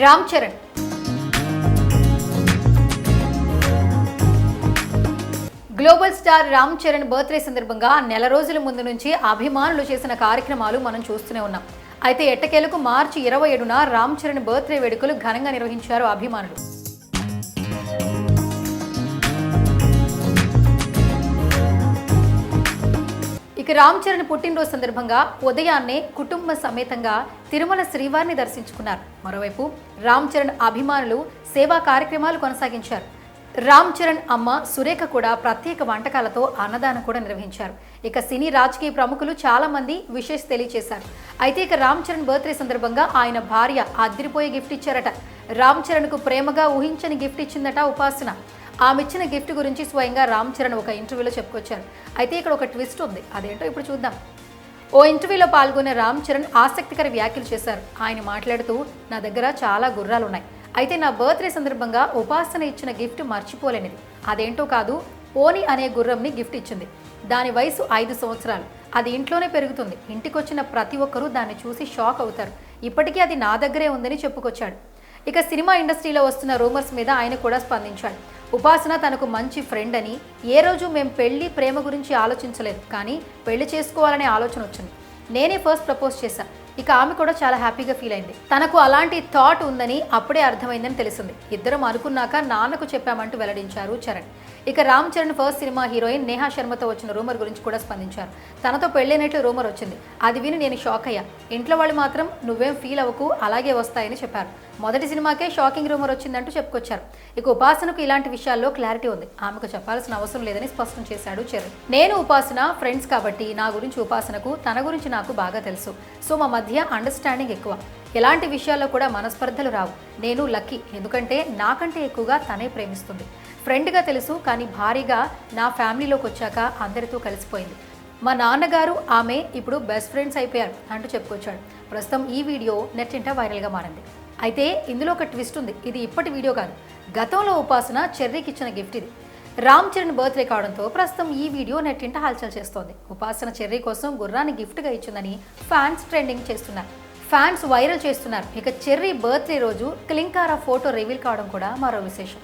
Ram Charan. Global star Ram Charan birthday సందర్భంగా నెల రోజుల ముందు నుంచి అభిమానులు చేసిన కార్యక్రమాలు మనం చూస్తూనే ఉన్నాం. అయితే ఎట్టకేలకు మార్చి ఇరవై ఏడున రామ్ చరణ్ బర్త్డే వేడుకలు ఘనంగా నిర్వహించారు అభిమానులు. ఇక రామ్ చరణ్ పుట్టినరోజు సందర్భంగా ఉదయాన్నే కుటుంబ సమేతంగా తిరుమల శ్రీవారిని దర్శించుకున్నారు. మరోవైపు రామ్ చరణ్ అభిమానులు సేవా కార్యక్రమాలు కొనసాగించారు. రామ్ చరణ్ అమ్మ సురేఖ కూడా ప్రత్యేక వంటకాలతో అన్నదానం కూడా నిర్వహించారు. ఇక సినీ రాజకీయ ప్రముఖులు చాలా మంది విషెస్ తెలియజేశారు. అయితే ఇక రామ్ చరణ్ బర్త్డే సందర్భంగా ఆయన భార్య అదిరిపోయే గిఫ్ట్ ఇచ్చారట. రామ్ చరణ్కు ప్రేమగా ఊహించని గిఫ్ట్ ఇచ్చిందట ఉపాసన. ఆమె ఇచ్చిన గిఫ్ట్ గురించి స్వయంగా రామ్ చరణ్ ఒక ఇంటర్వ్యూలో చెప్పుకొచ్చారు. అయితే ఇక్కడ ఒక ట్విస్ట్ ఉంది. అదేంటో ఇప్పుడు చూద్దాం. ఓ ఇంటర్వ్యూలో పాల్గొన్న రామ్ చరణ్ ఆసక్తికర వ్యాఖ్యలు చేశారు. ఆయన మాట్లాడుతూ నా దగ్గర చాలా గుర్రాలు ఉన్నాయి అయితే నా బర్త్డే సందర్భంగా ఉపాసన ఇచ్చిన గిఫ్ట్ మర్చిపోలేనిది. అదేంటో కాదు పోనీ అనే గుర్రంని గిఫ్ట్ ఇచ్చింది. దాని వయసు ఐదు సంవత్సరాలు. అది ఇంట్లోనే పెరుగుతుంది. ఇంటికొచ్చిన ప్రతి ఒక్కరూ దాన్ని చూసి షాక్ అవుతారు. ఇప్పటికీ అది నా దగ్గరే ఉందని చెప్పుకొచ్చాడు. ఇక సినిమా ఇండస్ట్రీలో వస్తున్న రూమర్స్ మీద ఆయన కూడా స్పందించాడు. ఉపాసన తనకు మంచి ఫ్రెండ్ అని ఏ రోజు మేము పెళ్ళి ప్రేమ గురించి ఆలోచించలేదు కానీ పెళ్ళి చేసుకోవాలనే ఆలోచన వచ్చింది. నేనే ఫస్ట్ ప్రపోజ్ చేశా. ఇక ఆమె కూడా చాలా హ్యాపీగా ఫీల్ అయింది. తనకు అలాంటి థాట్ ఉందని అప్పుడే అర్థమైందని తెలిసింది. ఇద్దరం అనుకున్నాక నాన్నకు చెప్పామంటూ వెల్లడించారు చరణ్. ఇక Ram Charan first cinema heroine Neha శర్మతో వచ్చిన రూమర్ గురించి కూడా స్పందించారు. తనతో పెళ్ళైనట్లు రూమర్ వచ్చింది. అది విని నేను షాక్ అయ్యా. ఇంట్లో వాళ్ళు మాత్రం నువ్వేం ఫీల్ అవ్వకు అలాగే వస్తాయని చెప్పారు. మొదటి సినిమాకే షాకింగ్ రూమర్ వచ్చిందంటూ చెప్పుకొచ్చారు. ఇక ఉపాసనకు ఇలాంటి విషయాల్లో క్లారిటీ ఉంది. ఆమెకు చెప్పాల్సిన అవసరం లేదని స్పష్టం చేశాడు చరణ్ నేను ఉపాసన ఫ్రెండ్స్ కాబట్టి నా గురించి ఉపాసనకు తన గురించి నాకు బాగా తెలుసు. సో మా మధ్య అండర్స్టాండింగ్ ఎక్కువ. ఎలాంటి విషయాల్లో కూడా మనస్పర్ధలు రావు. నేను లక్కీ ఎందుకంటే నాకంటే ఎక్కువగా తనే ప్రేమిస్తుంది. ఫ్రెండ్గా తెలుసు కానీ భారీగా నా ఫ్యామిలీలోకి వచ్చాక అందరితో కలిసిపోయింది. మా నాన్నగారు ఆమె ఇప్పుడు బెస్ట్ ఫ్రెండ్స్ అయిపోయారు అంటూ చెప్పుకొచ్చాడు. ప్రస్తుతం ఈ వీడియో నెట్టింట వైరల్గా మారింది. అయితే ఇందులో ఒక ట్విస్ట్ ఉంది. ఇది ఇప్పటి వీడియో కాదు. గతంలో ఉపాసన చెర్రీకి ఇచ్చిన గిఫ్ట్ ఇది. రామ్ చరణ్ బర్త్డే కావడంతో ప్రస్తుతం ఈ వీడియో నెట్టింట హల్చల్ చేస్తోంది. ఉపాసన చెర్రీ కోసం గుర్రాన్ని గిఫ్ట్గా ఇచ్చిందని ఫ్యాన్స్ ట్రెండింగ్ చేస్తున్నారు. ఫ్యాన్స్ వైరల్ చేస్తున్నారు. ఇక చెర్రీ బర్త్డే రోజు క్లింకారా ఫోటో రివీల్ కావడం కూడా మరో విశేషం.